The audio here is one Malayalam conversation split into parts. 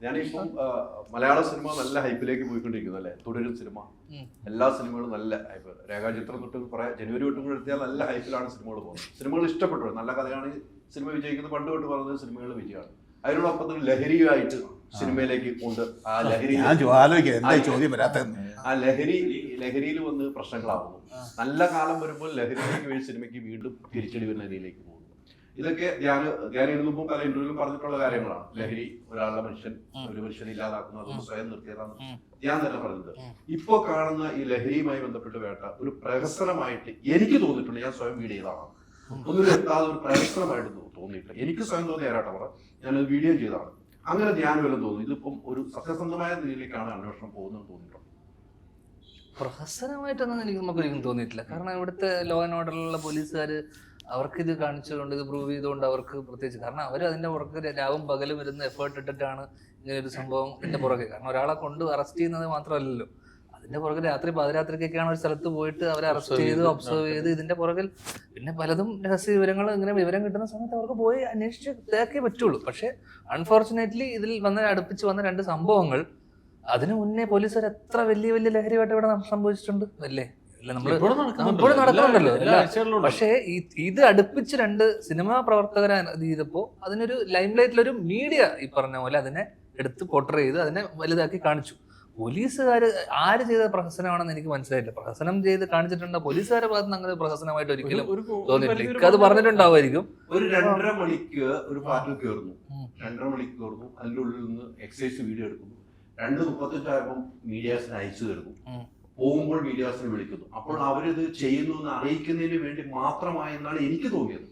ഞാനിപ്പം മലയാള സിനിമ നല്ല ഹൈപ്പിലേക്ക് പോയിക്കൊണ്ടിരിക്കുന്നു അല്ലേ? തുടരും സിനിമ. എല്ലാ സിനിമകളും നല്ല ഹൈപ്പ്. രേഖാചിത്രം തൊട്ട് കുറെ ജനുവരി തൊട്ടും കൂടെ എടുത്താൽ നല്ല ഹൈപ്പിലാണ് സിനിമകൾ പോകുന്നത്. സിനിമകൾ ഇഷ്ടപ്പെട്ടു. നല്ല കഥയാണ് സിനിമ വിജയിക്കുന്നത്. പണ്ട് തൊട്ട് പറഞ്ഞത് സിനിമകൾ വിജയമാണ്. അതിനോടൊപ്പം ലഹരിയായിട്ട് സിനിമയിലേക്ക് കൊണ്ട് ആ ലഹരി ചോദ്യം ആ ലഹരി ലഹരിയിൽ വന്ന് പ്രശ്നങ്ങളാവുന്നു. നല്ല കാലം വരുമ്പോൾ ലഹരിയിലേക്ക് വേണ്ടി സിനിമയ്ക്ക് വീണ്ടും തിരിച്ചടി വരുന്ന രീതിയിലേക്ക് പോകുന്നു. ഇതൊക്കെ ധ്യാന ധ്യാന എഴുതുമ്പോൾ മുമ്പ് പല ഇന്റർവ്യൂവിലും പറഞ്ഞിട്ടുള്ള കാര്യങ്ങളാണ്. ലഹരി ഒരാളുടെ മനുഷ്യൻ ഒരു മനുഷ്യനെ ഇല്ലാതാക്കുന്നത് സ്വയം നിർത്തിയതാണ്. ഞാൻ തന്നെ പറഞ്ഞത്. ഇപ്പോ കാണുന്ന ഈ ലഹരിയുമായി ബന്ധപ്പെട്ട് വേണ്ട ഒരു പ്രഹസനമായിട്ട് എനിക്ക് തോന്നിയിട്ടുണ്ട്. ഞാൻ സ്വയം വീഡിയോ ചെയ്തതാണ്. ഒന്നും എത്താതെ ഒരു പ്രഹസനമായിട്ട് തോന്നിയിട്ട് തോന്നിയിട്ടില്ല. എനിക്ക് സ്വയം തോന്നിയ ആരാട്ട പറ. ഞാനത് വീഡിയോ ചെയ്തതാണ്. അങ്ങനെ ധ്യാനം വല്ലതും തോന്നുന്നു. ഇതിപ്പം ഒരു സത്യസന്ധമായ രീതിയിലേക്കാണ് അന്വേഷണം പോകുന്നത് തോന്നിയിട്ടുണ്ട്. പ്രഹസനമായിട്ടൊന്നും എനിക്ക് നമുക്ക് ഒരിക്കലും തോന്നിയിട്ടില്ല. കാരണം ഇവിടുത്തെ ലോ ആൻഡ് ഓർഡറിലുള്ള പോലീസുകാർ അവർക്ക് ഇത് കാണിച്ചതുകൊണ്ട് ഇത് പ്രൂവ് ചെയ്തുകൊണ്ട് അവർക്ക് പ്രത്യേകിച്ച്. കാരണം അവർ അതിന്റെ പുറത്ത് രാവും പകലും വരുന്ന എഫേർട്ട് ഇട്ടിട്ടാണ് ഇങ്ങനെ ഒരു സംഭവം ഇതിന്റെ പുറകെ. കാരണം ഒരാളെ കൊണ്ട് അറസ്റ്റ് ചെയ്യുന്നത് മാത്രമല്ലല്ലോ. അതിന്റെ പുറകെ രാത്രി പാതിരാത്രിക്കൊക്കെയാണ് ഒരു സ്ഥലത്ത് പോയിട്ട് അവരെ അറസ്റ്റ് ചെയ്ത് ഒബ്സർവ് ചെയ്ത് ഇതിന്റെ പുറകിൽ പിന്നെ പലതും രഹസ്യ വിവരങ്ങൾ ഇങ്ങനെ വിവരം കിട്ടുന്ന സമയത്ത് അവർക്ക് പോയി അന്വേഷിച്ച് ഇതാക്കേ പറ്റുള്ളൂ. പക്ഷെ അൺഫോർച്ചുനേറ്റ്ലി ഇതിൽ വന്ന അടുപ്പിച്ച് വന്ന രണ്ട് സംഭവങ്ങൾ അതിനു മുന്നേ പോലീസുകാർ എത്ര വലിയ വലിയ ലഹരിയായിട്ട് ഇവിടെ സംഭവിച്ചിട്ടുണ്ട് അല്ലേ? നമ്മൾ ഇപ്പോഴും നടക്കുന്നുണ്ടല്ലോ. പക്ഷേ ഈ ഇത് അടുപ്പിച്ച് രണ്ട് സിനിമാ പ്രവർത്തകരെ ഇത് ചെയ്തപ്പോ അതിനൊരു ലൈം ലൈറ്റിലൊരു മീഡിയ ഈ പറഞ്ഞ പോലെ അതിനെ എടുത്ത് പോട്ടർ ചെയ്ത് അതിനെ വലുതാക്കി കാണിച്ചു. പോലീസുകാർ ആര് ചെയ്ത പ്രഹസനമാണെന്ന് എനിക്ക് മനസ്സിലായില്ല. പ്രഹസനം ചെയ്ത് കാണിച്ചിട്ടുണ്ടോ? പോലീസുകാരെ ഭാഗത്ത് നിന്ന് അങ്ങനെ പ്രഹസനമായിട്ട് ഒരിക്കലും തോന്നിയിട്ടില്ല. അത് പറഞ്ഞിട്ടുണ്ടാവുമായിരിക്കും. ഒരു രണ്ടര മണിക്ക് ഒരു പാറ്റിൽ കയറുന്നു. രണ്ടര മണിക്ക് കയറുന്നു. അതിന്റെ ഉള്ളിൽ നിന്ന് എക്സൈസ് വീഡിയോ എടുക്കുന്നു. രണ്ട് മുപ്പത്തെട്ടായപ്പം മീഡിയാസിന് അയച്ചു തരുന്നു. പോകുമ്പോൾ മീഡിയാസിനെ വിളിക്കുന്നു. അപ്പോൾ അവരിത് ചെയ്യുന്നു എന്ന് അറിയിക്കുന്നതിന് വേണ്ടി മാത്രമായി എന്നാണ് എനിക്ക് തോന്നിയത്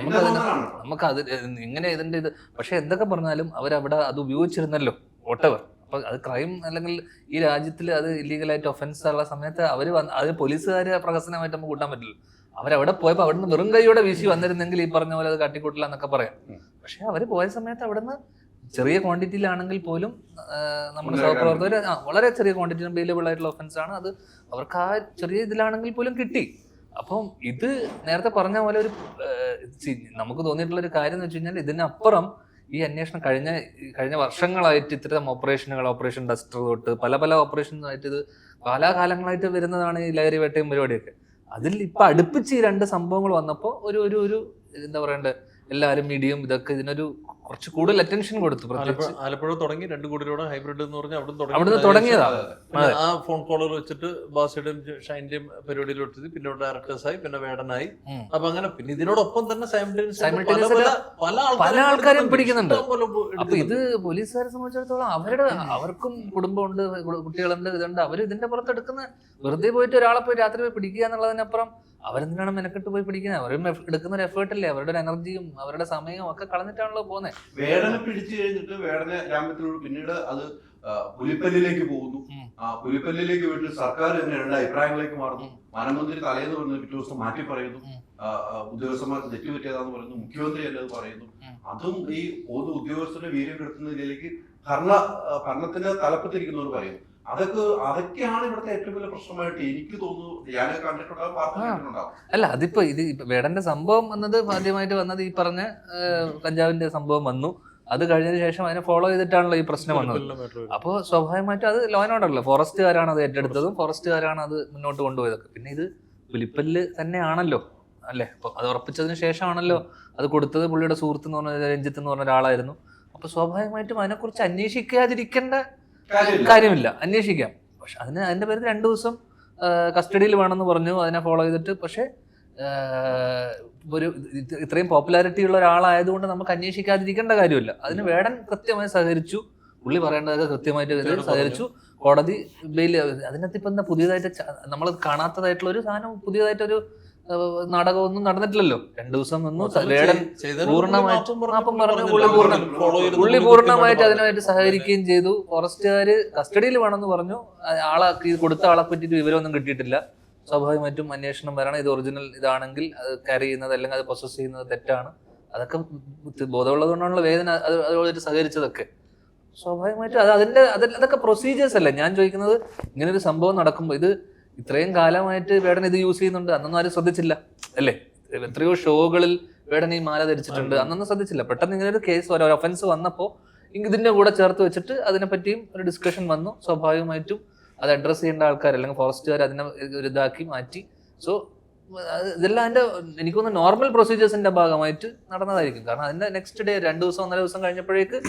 നമുക്ക് നമുക്ക് അത് ഇങ്ങനെ ഇതിന്റെ ഇത് പക്ഷെ എന്തൊക്കെ പറഞ്ഞാലും അവരവിടെ അത് ഉപയോഗിച്ചിരുന്നല്ലോ വോട്ടവർ അപ്പൊ അത് ക്രൈം അല്ലെങ്കിൽ ഈ രാജ്യത്തിൽ അത് ഇല്ലീഗലായിട്ട് ഒഫൻസ് ഉള്ള സമയത്ത് അവർ വന്ന് അത് പോലീസുകാര് പ്രഹസനമായിട്ട് നമുക്ക് കൂട്ടാൻ പറ്റില്ല. അവരവിടെ പോയപ്പോ അവിടുന്ന് വെറും കൈയോടെ വീശി വന്നിരുന്നെങ്കിൽ ഈ പറഞ്ഞ പോലെ അത് കാട്ടിക്കൂട്ടില്ല എന്നൊക്കെ പറയാം. പക്ഷെ അവർ പോയ സമയത്ത് അവിടുന്ന് ചെറിയ ക്വാണ്ടിറ്റിയിലാണെങ്കിൽ പോലും നമ്മുടെ സഹപ്രവർത്തകർ വളരെ ചെറിയ ക്വാണ്ടിറ്റി അവൈലബിൾ ആയിട്ടുള്ള ഒഫൻസ് ആണ്. അത് അവർക്ക് ആ ചെറിയ ഇതിലാണെങ്കിൽ പോലും കിട്ടി. അപ്പം ഇത് നേരത്തെ പറഞ്ഞ പോലെ ഒരു നമുക്ക് തോന്നിയിട്ടുള്ള ഒരു കാര്യം എന്ന് വെച്ച് കഴിഞ്ഞാൽ ഇതിനപ്പുറം ഈ അന്വേഷണം കഴിഞ്ഞ കഴിഞ്ഞ വർഷങ്ങളായിട്ട് ഇത്തരം ഓപ്പറേഷനുകൾ ഓപ്പറേഷൻ ഡസ്റ്റർ തൊട്ട് പല പല ഓപ്പറേഷനായിട്ട് ഇത് കാലാകാലങ്ങളായിട്ട് വരുന്നതാണ് ഈ ലഹരി വേട്ടയും പരിപാടിയൊക്കെ. അതിൽ ഇപ്പൊ അടുപ്പിച്ച് ഈ രണ്ട് സംഭവങ്ങൾ വന്നപ്പോൾ ഒരു ഒരു ഒരു എന്താ പറയണ്ടേ എല്ലാവരും മീഡിയയും ഇതൊക്കെ ഇതിനൊരു കുറച്ച് കൂടുതൽ അറ്റൻഷൻ കൊടുത്തു ആലപ്പുഴ തുടങ്ങി രണ്ട് കോടി രൂപ ഹൈബ്രിഡ് എന്ന് പറഞ്ഞാൽ അവിടെ അവിടുന്ന് തുടങ്ങിയതാ. ആ ഫോൺ കോളുകൾ വെച്ചിട്ട് ബാസിയുടെയും ഷൈന്റെയും പരിപാടിയിൽ വെച്ചത് പിന്നെ ഡയറക്ടേഴ്സായി പിന്നെ വേടനായി. അപ്പൊ അങ്ങനെ പിന്നെ ഇതിനോടൊപ്പം തന്നെ പല ആൾക്കാരും പിടിക്കുന്നുണ്ട്. അപ്പൊ ഇത്. പോലീസുകാരെ സംബന്ധിച്ചിടത്തോളം അവരുടെ അവർക്കും കുടുംബമുണ്ട് കുട്ടികളുണ്ട് ഇതുണ്ട് അവർ ഇതിന്റെ പുറത്തെടുക്കുന്ന വെറുതെ പോയിട്ട് ഒരാളെ പോയി രാത്രി പോയി പിടിക്കുക എന്നുള്ളതിനപ്പുറം അവരെന്തിനാണ് മെനക്കെട്ട് പോയി പിടിക്കുന്നത്? അവരും എടുക്കുന്ന ഒരു എഫേർട്ട് അല്ലേ? അവരുടെ ഒരു എനർജിയും അവരുടെ സമയവും ഒക്കെ കളഞ്ഞിട്ടാണല്ലോ പോകുന്നത് വേടനെ പിടിച്ചു കഴിഞ്ഞിട്ട് വേടനെ രാമത്തിനോട് പിന്നീട് അത് പുലിപ്പല്ലിലേക്ക് പോകുന്നു. പുലിപ്പല്ലിലേക്ക് പോയിട്ട് സർക്കാർ തന്നെ രണ്ട് അഭിപ്രായങ്ങളിലേക്ക് മാറുന്നു. വനമന്ത്രി തലേന്ന് പറഞ്ഞ പിറ്റേ ദിവസം മാറ്റി പറയുന്നു. ഉദ്യോഗസ്ഥന്മാർക്ക് തെറ്റുപറ്റിയതാന്ന് പറയുന്നു. മുഖ്യമന്ത്രി അല്ലെന്ന് പറയുന്നു. അതും ഈ പൊതു ഉദ്യോഗസ്ഥരുടെ വീര്യം കെടുത്തുന്നതിലേക്ക് ഭരണ ആ, ഭരണത്തിന്റെ തലപ്പത്തിരിക്കുന്നവർ പറയുന്നു. അതൊക്കെ അതൊക്കെയാണ് ഇവിടുത്തെ ഏറ്റവും വലിയ പ്രശ്നമായിട്ട് എനിക്ക് തോന്നുന്നു. ഞാൻ കണ്ടിട്ടുണ്ടാവും. അല്ല അതിപ്പോ ഇത് വേടന്റെ സംഭവം വന്നത് ആദ്യമായിട്ട് വന്നത് ഈ പറഞ്ഞ കഞ്ചാവിന്റെ സംഭവം വന്നു. അത് കഴിഞ്ഞതിന് ശേഷം അതിനെ ഫോളോ ചെയ്തിട്ടാണല്ലോ ഈ പ്രശ്നം വന്നത്. അപ്പോൾ സ്വാഭാവികമായിട്ടും അത് ലോ ആൻഡ് കാരാണ് ഫോറസ്റ്റുകാരാണ് അത് ഏറ്റെടുത്തതും ഫോറസ്റ്റുകാരാണ് അത് മുന്നോട്ട് കൊണ്ടുപോയതൊക്കെ. പിന്നെ ഇത് പുലിപ്പല്ല് തന്നെയാണല്ലോ അല്ലേ? അപ്പൊ അത് ഉറപ്പിച്ചതിന് ശേഷമാണല്ലോ അത് കൊടുത്തത്. പുള്ളിയുടെ സുഹൃത്ത് എന്ന് പറഞ്ഞ രഞ്ജിത്ത് എന്ന് പറഞ്ഞ ഒരാളായിരുന്നു. അപ്പൊ സ്വാഭാവികമായിട്ടും അതിനെക്കുറിച്ച് അന്വേഷിക്കാതിരിക്കേണ്ട കാര്യമില്ല. അന്വേഷിക്കാം. പക്ഷെ അതിന് അതിന്റെ പേരിൽ രണ്ടു ദിവസം കസ്റ്റഡിയിൽ വേണമെന്ന് പറഞ്ഞു. അതിനെ ഫോളോ ചെയ്തിട്ട് പക്ഷേ ഒരു ഇത്രയും പോപ്പുലാരിറ്റി ഉള്ള ഒരാളായതുകൊണ്ട് നമുക്ക് അന്വേഷിക്കാതിരിക്കേണ്ട കാര്യമില്ല. അതിന് വേടൻ കൃത്യമായി സഹകരിച്ചു. പുള്ളി പറയേണ്ടതൊക്കെ കൃത്യമായിട്ട് സഹകരിച്ചു. കോടതി ബെയിൽ അതിനകത്ത് ഇപ്പം എന്താ പുതിയതായിട്ട് നമ്മൾ കാണാത്തതായിട്ടുള്ള ഒരു സാധനം പുതിയതായിട്ടൊരു നാടകമൊന്നും നടന്നിട്ടില്ലല്ലോ. രണ്ടു ദിവസം നിന്നു. പൂർണമായിട്ടും പുള്ളി പൂർണമായിട്ട് അതിനായിട്ട് അതിനുമായിട്ട് സഹകരിക്കുകയും ചെയ്തു. ഫോറസ്റ്റുകാര് കസ്റ്റഡിയിൽ വേണമെന്ന് പറഞ്ഞു. ആളെ കൊടുത്ത ആളെ പറ്റിയിട്ട് വിവരമൊന്നും കിട്ടിയിട്ടില്ല. സ്വാഭാവികമായിട്ടും അന്വേഷണം വരണം. ഇത് ഒറിജിനൽ ഇതാണെങ്കിൽ അത് ക്യാരി ചെയ്യുന്നത് അല്ലെങ്കിൽ അത് പ്രൊസസ് ചെയ്യുന്നത് തെറ്റാണ്. അതൊക്കെ ബോധമുള്ളത് കൊണ്ടാണല്ലോ വേദന അത് അതുമായിട്ട് സഹകരിച്ചതൊക്കെ. സ്വാഭാവികമായിട്ടും അത് അതിന്റെ അതൊക്കെ പ്രൊസീജിയേഴ്സ് അല്ല? ഞാൻ ചോദിക്കുന്നത് ഇങ്ങനെ ഒരു സംഭവം നടക്കുമ്പോൾ ഇത് ഇത്രയും കാലമായിട്ട് വേടൻ ഇത് യൂസ് ചെയ്യുന്നുണ്ട്. അന്നൊന്നും ആരും ശ്രദ്ധിച്ചില്ല. അല്ലേ? എത്രയോ ഷോകളിൽ വേടൻ ഈ മാല ധരിച്ചിട്ടുണ്ട്. അന്നൊന്നും ശ്രദ്ധിച്ചില്ല. പെട്ടെന്ന് ഇങ്ങനെ ഒരു കേസ് ഒരു ഒഫൻസ് വന്നപ്പോൾ ഇതിന്റെ കൂടെ ചേർത്ത് വെച്ചിട്ട് അതിനെപ്പറ്റിയും ഒരു ഡിസ്കഷൻ വന്നു. സ്വാഭാവികമായിട്ടും അത് അഡ്രസ്സ് ചെയ്യേണ്ട ആൾക്കാർ അല്ലെങ്കിൽ ഫോറസ്റ്റുകാർ അതിനെ ഒരു ഇതാക്കി മാറ്റി. സോ ഇതെല്ലാം അതിന്റെ എനിക്കൊന്ന് നോർമൽ പ്രൊസീജിയേഴ്സിന്റെ ഭാഗമായിട്ട് നടന്നതായിരിക്കും. കാരണം അതിന്റെ നെക്സ്റ്റ് ഡേ രണ്ടു ദിവസം ഒന്നര ദിവസം കഴിഞ്ഞപ്പോഴേക്ക്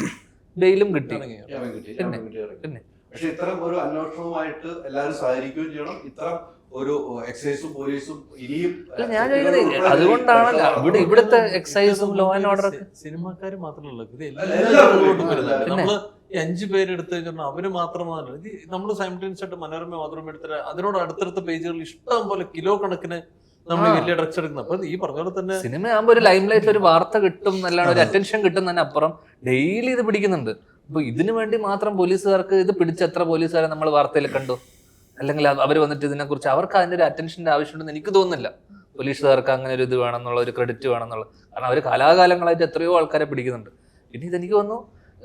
ഡെയിലും കിട്ടി? പിന്നെ. പിന്നെ. പക്ഷെ ഇത്തരം ഒരു അന്വേഷണവുമായിട്ട് എല്ലാവരും സഹകരിക്കുകയും ചെയ്യണം. ഇത്തരം ഒരു എക്സൈസും പോലീസും ഇനിയും ഞാൻ അതുകൊണ്ടാണ് അതുകൊണ്ടാണല്ലോ. ഇവിടെ ഇവിടുത്തെ എക്സൈസും ലോ ആൻഡ് ഓർഡർ ഒക്കെ. സിനിമാക്കാര് മാത്രമല്ല ഇത് എല്ലാവരും. നമ്മൾ ഈ അഞ്ചു പേരെടുത്ത് കാരണം അവർ മാത്രമാണ്. ഇത് നമ്മൾ സൈമിൾട്ടേനിയസ് ആയിട്ട് മനോരമ മാത്രം എടുത്തിട്ട് അതിനോട് അടുത്തടുത്ത പേജുകൾ ഇഷ്ടം പോലെ കിലോ കണക്കിന് നമ്മൾ വലിയ ഡ്രഗ്സ് എടുക്കുന്നത്. അപ്പൊ ഈ പറഞ്ഞ പോലെ തന്നെ സിനിമ ആകുമ്പോൾ ഒരു ലൈം ലൈറ്റിൽ ഒരു വാർത്ത കിട്ടും നല്ല ഒരു അറ്റൻഷൻ കിട്ടും തന്നെ അപ്പുറം ഡെയിലി ഇത് പിടിക്കുന്നുണ്ട്. അപ്പൊ ഇതിനു വേണ്ടി മാത്രം പോലീസുകാർക്ക് ഇത് പിടിച്ച എത്ര പോലീസുകാരെ നമ്മൾ വാർത്തയിൽ കണ്ടു? അല്ലെങ്കിൽ അവർ വന്നിട്ട് ഇതിനെ കുറിച്ച് അവർക്ക് അതിന്റെ ഒരു അറ്റൻഷന്റെ ആവശ്യമുണ്ടെന്ന് എനിക്ക് തോന്നുന്നില്ല. പോലീസുകാർക്ക് അങ്ങനെ ഒരു ഇത് വേണമെന്നുള്ള ഒരു ക്രെഡിറ്റ് വേണമെന്നുള്ള. കാരണം അവർ കലാകാലങ്ങളായിട്ട് എത്രയോ ആൾക്കാരെ പിടിക്കുന്നുണ്ട്. പിന്നെ ഇതെനിക്ക്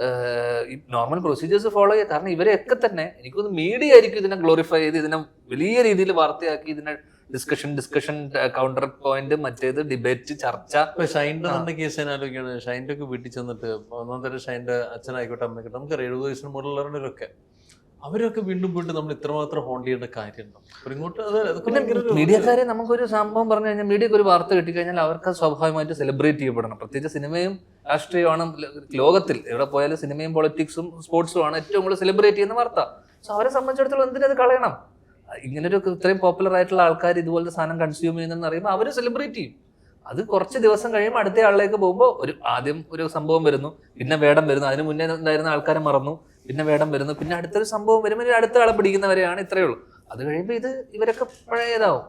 ആഹ് നോർമൽ പ്രൊസീജിയേഴ്സ് ഫോളോ ചെയ്യുക. കാരണം ഇവരെയൊക്കെ തന്നെ എനിക്ക് തോന്നുന്നു മീഡിയ ആയിരിക്കും ഇതിനെ ഗ്ലോറിഫൈ ചെയ്ത് ഇതിനെ വലിയ രീതിയിൽ വാർത്തയാക്കി ഇതിനെ ഡിസ്കഷൻ ഡിസ്കഷൻ കൗണ്ടർ പോയിന്റ് മറ്റേത് ഡിബേറ്റ് ചർച്ച. ഷൈന്റെ തന്നെ കേസ് ഞാൻ ആലോചിക്കുകയാണ്. ഷൈന്റെ ഒക്കെ വീട്ടിൽ ചെന്നിട്ട് ഒന്നാം തരം ഷൈന്റെ അച്ഛനായിക്കോട്ടെ അമ്മയ്ക്കോട്ടെ നമുക്കറിയാം എഴുപത് വയസ്സിന് മുകളിലുള്ളവരൊക്കെ. അവരൊക്കെ വീണ്ടും വീണ്ടും നമ്മൾ ഇത്രമാത്രം ഹോണ്ട് ചെയ്യേണ്ട കാര്യമുണ്ടോ? ഇങ്ങോട്ട് മീഡിയക്കാരെ നമുക്കൊരു സംഭവം പറഞ്ഞു കഴിഞ്ഞാൽ മീഡിയക്ക് ഒരു വാർത്ത കിട്ടിക്കഴിഞ്ഞാൽ അവർക്ക് സ്വാഭാവികമായിട്ട് സെലിബ്രേറ്റ് ചെയ്യപ്പെടണം. പ്രത്യേകിച്ച് സിനിമയും രാഷ്ട്രീയമാണ് ലോകത്തിൽ എവിടെ പോയാലും സിനിമയും പൊളിറ്റിക്സും സ്പോർട്സും ആണ് ഏറ്റവും കൂടുതൽ സെലിബ്രേറ്റ് ചെയ്യുന്ന വാർത്ത. സോ അവരെ സംബന്ധിച്ചിടത്തോളം എന്തിനത് കളയണം? ഇങ്ങനൊരു ഇത്രയും പോപ്പുലർ ആയിട്ടുള്ള ആൾക്കാർ ഇതുപോലത്തെ സാധനം കൺസ്യൂം ചെയ്യുന്നെന്ന് പറയുമ്പോൾ അവർ സെലിബ്രേറ്റ് ചെയ്യും അത് കുറച്ച് ദിവസം കഴിയുമ്പോൾ അടുത്ത ആളിലേക്ക് പോകുമ്പോൾ ഒരു ആദ്യം ഒരു സംഭവം വരുന്നു പിന്നെ വേടം വരുന്നു. അതിന് മുന്നേ ഉണ്ടായിരുന്ന ആൾക്കാരെ മറന്നു പിന്നെ വേടം വരുന്നു പിന്നെ അടുത്തൊരു സംഭവം വരുമ്പോൾ അടുത്ത ആളെ പിടിക്കുന്നവരെയാണ് ഇത്രയേ ഉള്ളൂ. അത് കഴിയുമ്പോൾ ഇത് ഇവരൊക്കെ പഴയതാവും.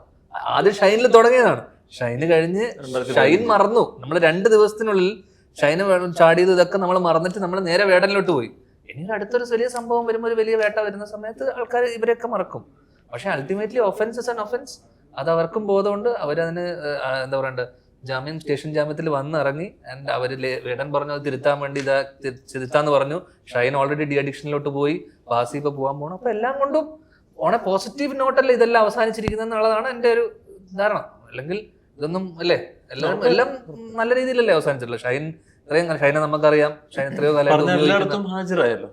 ആദ്യം ഷൈനിൽ തുടങ്ങിയതാണ്. ഷൈന് കഴിഞ്ഞ് ഷൈൻ മറന്നു. നമ്മൾ രണ്ട് ദിവസത്തിനുള്ളിൽ ഷൈന് ചാടിയത് ഇതൊക്കെ നമ്മൾ മറന്നിട്ട് നമ്മൾ നേരെ വേടനിലോട്ട് പോയി. ഇനി അടുത്തൊരു വലിയ സംഭവം വരുമ്പോൾ ഒരു വലിയ വേട്ട വരുന്ന സമയത്ത് ആൾക്കാർ ഇവരെയൊക്കെ മറക്കും. പക്ഷെ ultimately offence is an offence അത് അവർക്കും ബോധമുണ്ട്. അവരതിന് എന്താ പറയണ്ട ജാമ്യം സ്റ്റേഷൻ ജാമ്യത്തിൽ വന്നിറങ്ങി ആൻഡ് അവർ വേടൻ പറഞ്ഞു അത് തിരുത്താൻ വേണ്ടി ഇതാ തിരുത്താന്ന് പറഞ്ഞു. ഷൈൻ ഓൾറെഡി ഡി അഡിക്ഷനിലോട്ട് പോയി. ബാസി ഇപ്പൊ പോകാൻ പോകണം അപ്പൊ എല്ലാം കൊണ്ടും ഓണ പോസിറ്റീവ് നോട്ടല്ല ഇതെല്ലാം അവസാനിച്ചിരിക്കുന്നത് എന്നുള്ളതാണ് എന്റെ ഒരു ധാരണ. അല്ലെങ്കിൽ ഇതൊന്നും അല്ലേ? എല്ലാം എല്ലാം നല്ല രീതിയിലല്ലേ അവസാനിച്ചിട്ടുള്ളത്. ഷൈൻ ഇത്രയും ഷൈന ഷൈനെ നമുക്കറിയാം. ഷൈൻ എത്രയോ കാലം എല്ലായിടത്തും ഹാജരായല്ലോ.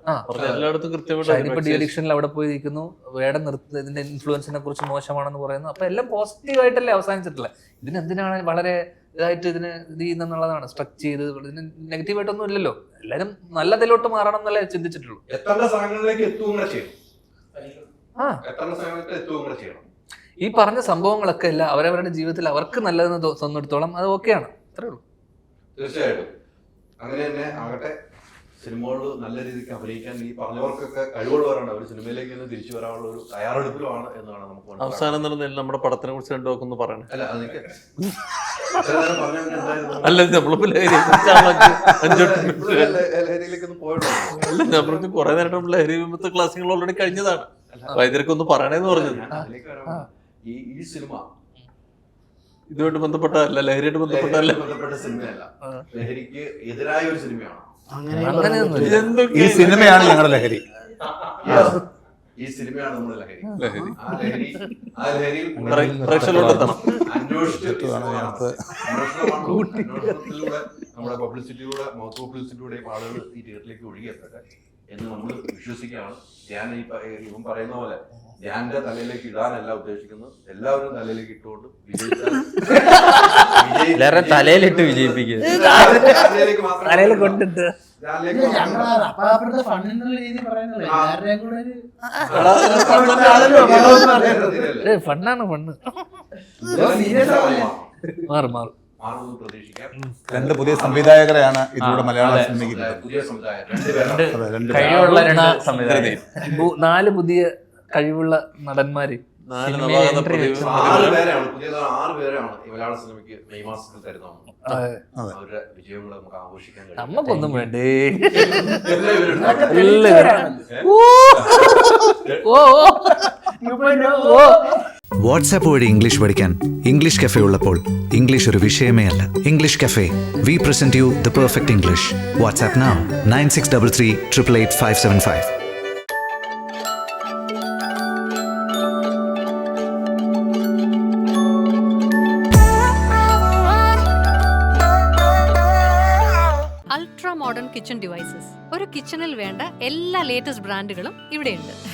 എല്ലായിടത്തും കൃത്യമായിട്ട് ഇപ്പൊ അവിടെ പോയി ഇരിക്കുന്നു വേടം നിർത്തുന്നത് ഇതിന്റെ ഇൻഫ്ലുവൻസിനെ കുറിച്ച് മോശമാണെന്ന് പറയുന്നു. അപ്പൊ എല്ലാം പോസിറ്റീവ് ആയിട്ടല്ലേ അവസാനിച്ചിട്ടുള്ളത്? ഇതിന് എന്തിനാണ് വളരെ ഇതായിട്ട് ഇതിന് ഇത് ചെയ്യുന്നതാണ് സ്ട്രക് ചെയ്ത് ഇതിന് നെഗറ്റീവ് ആയിട്ടൊന്നും ഇല്ലല്ലോ. എല്ലാരും നല്ലതിലോട്ട് മാറണം എന്നല്ലേ ചിന്തിച്ചിട്ടുള്ളൂ. എത്തേണ്ട സ്ഥലങ്ങളിലേക്ക് എത്തുകയും കൂടെ ചെയ്യണം? ആ. എത്തേണ്ട സ്ഥലങ്ങളിലേക്ക് എത്തുകയും കൂടെ ചെയ്യണം? ഈ പറഞ്ഞ സംഭവങ്ങളൊക്കെ അല്ല അവരവരുടെ ജീവിതത്തിൽ അവർക്ക് നല്ലതെന്ന് തോന്നിടത്തോളം അത് ഓക്കെയാണ് അത്രേ ഉള്ളൂ. തീർച്ചയായിട്ടും. അങ്ങനെ തന്നെ ആകട്ടെ. സിനിമകളിൽ നല്ല രീതിക്ക് അഭിനയിക്കാൻ ഈ പറഞ്ഞവർക്കൊക്കെ കഴിവുള്ളവരാണ് അവർ സിനിമയിലേക്ക് നിന്ന് തിരിച്ചു വരാനുള്ള ഒരു തയ്യാറെടുപ്പിലാണ് എന്നാണ് നമുക്ക്. അവസാനം നടന്നില്ല നമ്മുടെ പടത്തിനെ കുറിച്ച് രണ്ടു വാക്കൊന്ന് പറയണേ. അല്ല അതൊക്കെ അല്ല നമ്മളിപ്പോ ലഹരിയിലേക്കൊന്ന് പോയിട്ടുണ്ടോ. കുറെ നേരം ലഹരി വിമുക്ത ക്ലാസ്സുകൾ ഓൾറെഡി കഴിഞ്ഞതാണ്. വൈദ്യർക്കൊന്ന് പറയണേന്ന് പറഞ്ഞത്. ഈ ഈ സിനിമ ഇതുമായിട്ട് ബന്ധപ്പെട്ടതല്ല ലഹരിയായിട്ട് ബന്ധപ്പെട്ട അല്ല ബന്ധപ്പെട്ട സിനിമയല്ല. ലഹരിക്ക് എതിരായ ഒരു സിനിമയാണ്. ഈ സിനിമയാണ് ഞങ്ങളുടെ ലഹരി. ഈ സിനിമയാണ് നമ്മുടെ ലഹരി. ലഹരി. ആ ലഹരി ആ ലഹരിയിൽ. അന്വേഷണത്തിലൂടെ നമ്മുടെ പബ്ലിസിറ്റിയിലൂടെ മൗത്ത് പബ്ലിസിറ്റിയിലൂടെയും ആളുകൾ ഈ തിയേറ്ററിലേക്ക് ഒഴുകിയെത്തട്ടെ എന്ന് നമ്മൾ വിശ്വസിക്കുകയാണ് ഞാൻ ഈ ഇവൻ പറയുന്ന പോലെ ഞാന്റെ തലയിലേക്ക് ഇടാനല്ല ഉദ്ദേശിക്കുന്നത് എല്ലാവരും തലയിലേക്ക് ഇട്ടുകൊണ്ട് വിജയിച്ചാൽ വിജയി- എല്ലാവരും തലയിലിട്ട് ഇതിലല്ലേ? ഫണ്ണാണ് ഫണ്ണ്. മാറും മാറും മാറുമെന്ന് പ്രതീക്ഷിക്കാം. രണ്ട് പുതിയ സംവിധായകരെയാണ് ഇതിലൂടെ മലയാള സിനിമയ്ക്ക് പുതിയ കഴിവുള്ള രണ്ട് സംവിധായകർ. നാല് പുതിയ കഴിവുള്ള നടന്മാര് നാല് നവാഗത entry ആറ് പേരാണ് പുതിയതാണ് ആറ് പേരാണ് ഈ മലയാള സിനിമയ്ക്ക് മെയ് മാസത്തിൽ തരുന്നതാണ് അതെ. അവരുടെ വിജയങ്ങൾ നമുക്ക് ആഘോഷിക്കാൻ കഴിയും. നമ്മക്കൊന്നും വേണ്ടേ. ഓ. ഓ ഓ. 2.0. ഓ. വാട്സാപ്പ് വഴി ഇംഗ്ലീഷ് പഠിക്കാൻ ഇംഗ്ലീഷ് കഫേ ഉള്ളപ്പോൾ ഇംഗ്ലീഷ് ഒരു വിഷയമേ അല്ല. English cafe we present you the perfect English WhatsApp now nine six double three triple eight five seven five. Ultra modern kitchen devices ഒരു കിച്ചണിൽ വേണ്ട എല്ലാ ലേറ്റസ്റ്റ് ബ്രാൻഡുകളും ഇവിടെയുണ്ട്.